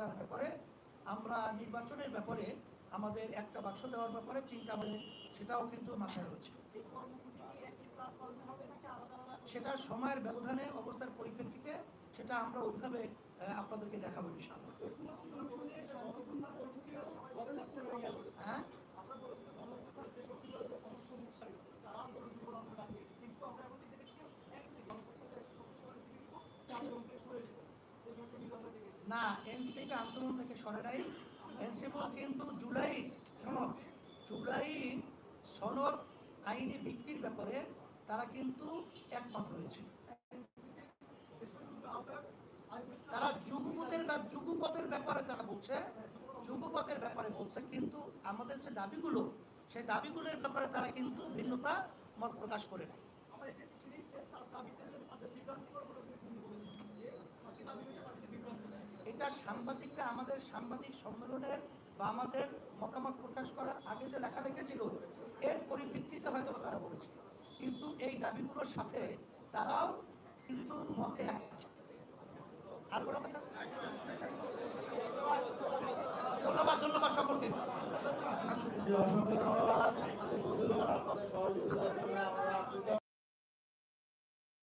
করার ব্যাপারে, আমরা নির্বাচনের ব্যাপারে আমাদের একটা বাক্স দেওয়ার ব্যাপারে চিন্তা করে সেটাও কিন্তু মাথায় রয়েছে। সেটা সময়ের ব্যবধানে অবস্থার পরিপ্রেক্ষিতে, সেটা আমরা ওইভাবে আপনাদেরকে দেখাবো ইনশাআল্লাহ। না এনসিপি আন্দোলন থেকে সরে নাই। এনসিপি কিন্তু জুলাই সনদ। জুলাই সনদ আইনি ভিত্তির ব্যাপারে তারা কিন্তু একমত হয়েছে তারা যুগপথের বা যুগপথের ব্যাপারে তারা বলছে, যুগপথের ব্যাপারে বলছে, কিন্তু আমাদের যে দাবিগুলো, সেই দাবিগুলোর ব্যাপারে তারা কিন্তু ভিন্নতা মত প্রকাশ করে নাই। এটা সাংবাদিকরা আমাদের সাংবাদিক সম্মেলনের বা আমাদের মতামত প্রকাশ করার আগে যে লেখা লিখেছিল এর পরিপ্রেক্ষিতে হয়তো তারা বলেছে। কিন্তু এই দাবিগুলোর সাথে তারাও কিন্তু মতে আছে। আর কোনো কথা? ধন্যবাদ ধন্যবাদ সকলকে।